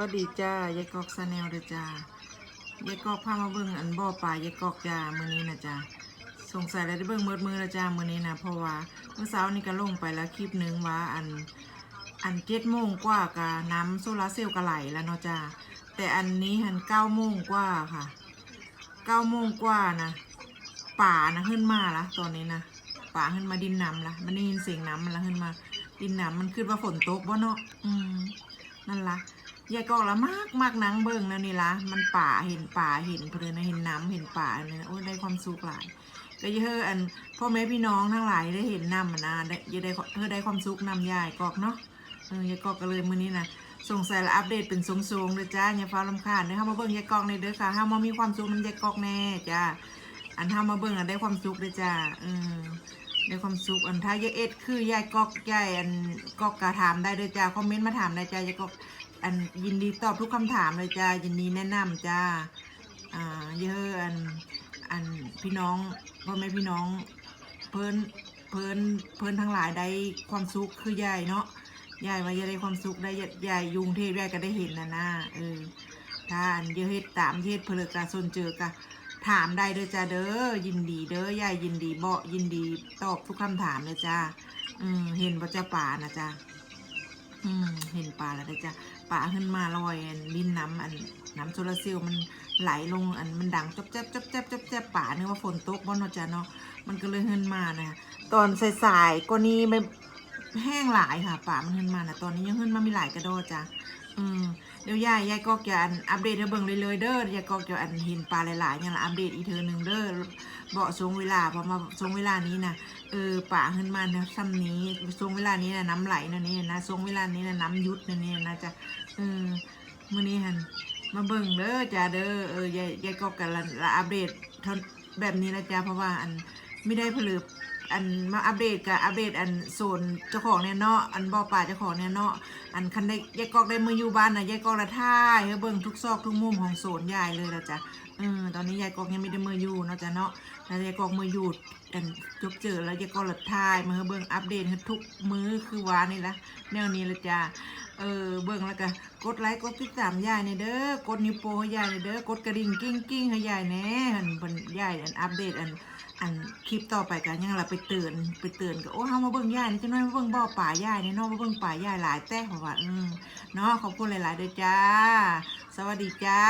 วัสดีจ้ายายกอกซาแนลเด้อจ้ายายกอกพามาเบิ่งอันบ่อปลายายกอกจ้ามื้อนี้นะจ้าสงสัยแล้วได้เบิ่งมิดมือแล้วจ้ามื้อนี้นะเพราะว่าเมื่อเช้านี่ก็ลงไปแล้วคลิปหนึงว่าอันอันเจ็ดโมงกว่ากะน้ำโซลาร์เซลล์ก็ไหลแล้วเนาะจ้าแต่อันนี้หันเก้าโมงกว่าค่ะเก้าโมงกว่านะป่านะขึ้นมาละตอนนี้นะป่าขึ้นมาดินน้ำละมันได้ยินเสียงน้ำมันละขึ้นมา ดินน้ำมันขึ้นว่าฝนตกบ่เนาะอืมนั่นละ ยายกอกละมากมากนังเบิ่งนะนี่ละมันป่าเห็นป่าเห็นเพลินเห็นน้ำเห็นป่าเนี่ยโอ้ได้ความสุขหลาย ก็เยอะอันพ่อแม่พี่น้องทั้งหลายได้เห็นน้ำนะได้ยายได้เธอได้ความสุขนำยายกอกเนาะเออยายกอกก็เลยมื้อนี้นะส่งใส่ละอัปเดตเป็นทรงๆเลยจ้าอย่าฟ้าลำคาญเด้อเฮามาเบิ่งยายกอกในเด้อค่ะเฮามามีความสุขนำยายกอกแน่จ้าอันเฮามาเบิ่งอันได้ความสุขเด้อจ้าเออ ได้ความสุขอันถ้ายายเอ็ดคือยายกอกยายอันกอกกระถามได้เด้อจ้าคอมเมนต์มาถามได้จ้ายายกอกอันยินดีตอบทุกคำถามเลยจ้ายินดีแนะนำจ้าอ่าเยอะอันอันพี่น้องพ่อแม่พี่น้องเพิ่นเพิ่นเพิ่นทั้งหลายได้ความสุขคือยายเนาะยายว่าจะได้ความสุขได้ยายยุงเทพยายก็ได้เห็นนะนะเออถ้าอันเยอะเฮ็ดตามเฮ็ดเพลิกาสนเจอกะ ถามได้เด้อจ้าเด้อยินดีเด้อยายยินดีเบาะยินดีตอบทุกคำถามเลยจ้าอืมเห็นว่าจะป่านะจ้าอืมเห็นปลาแล้วเด้อจ้ะปลาขึ้นมาลอยนดินน้ำอันน้ำโซลาร์เซลล์มันไหลลงอันมันดังจ๊บจ๊บจ๊บจ๊บจ๊บจ๊บป่านึกว่าฝนตกบ่เนาะจ้ะเนาะมันก็เลยขึ้นมานะตอนสายๆก็นี้ไม่แห้งหลายค่ะป่ามันขึ้นมานะตอนนี้ยังขึ้นมามีหลายกระโดดจ้ะอืม เดี๋ยวยายยายก็จะอันอัปเดตให้เบิ่งเลยเลยเด้อยายก็จะอันเห็นปลาหลายๆอย่างละอัปเดตอีกเทอหนึ่งเด้อเบาะทรงเวลาพอมาทรงเวลานี้นะเออป่าขึ้นมานะซ้ำนี้ทรงเวลานี้นะน้ำไหลนะนี่นะทรงเวลานี้นะน้ำยุดนะนี่นะจ๊ะเออมื่อนี้หันมาเบิ่งเด้อจ้าเด้อเออยายยายก็กันละละอัปเดตแบบนี้นะจ๊ะเพราะว่าอันไม่ได้ผลึก อันมาอัปเดตกับอัปเดตอันโซนเจ้าของเนี่ยเนาะอันบ่อป่าเจ้าของเนี่ยเนาะอันคันได้ยายกอกได้มืออยู่บ้านนะยายกอกละท่ายให้เบิ่งทุกซอกทุกมุมของโซนยายเลยละจ้ะเออตอนนี้ยายกอกยังไม่ได้มืออยู่เนาะจ้ะเนาะแต่ยายกอกมาอยู่ อันจบเจอแล้วจะก็ละทายมาให้เบิ่งอัปเดตทุกมื้อคือวานี่ละแนวนี้ละจ้าเออเบิ่งแล้วก็กดไลค์กดติดตามยายนี่เด้อกดนิ้วโป้ให้ยายนี่เด้อกดกระดิ่งกิ้งกิ้งให้ยายแน่อันบนยายอันอัปเดตอันอันคลิปต่อไปกันยังละไปเตือนไปเตือนก็โอ้เฮามาเบิ่งยายนี่จังน้อยมาเบิ่งบ่อป่ายายนี่เนาะมาเบิ่งป่ายายหลายแต่เพราะว่าอืมเนาะขอบคุณหลายๆเด้อจ้า สวัสดีจ้า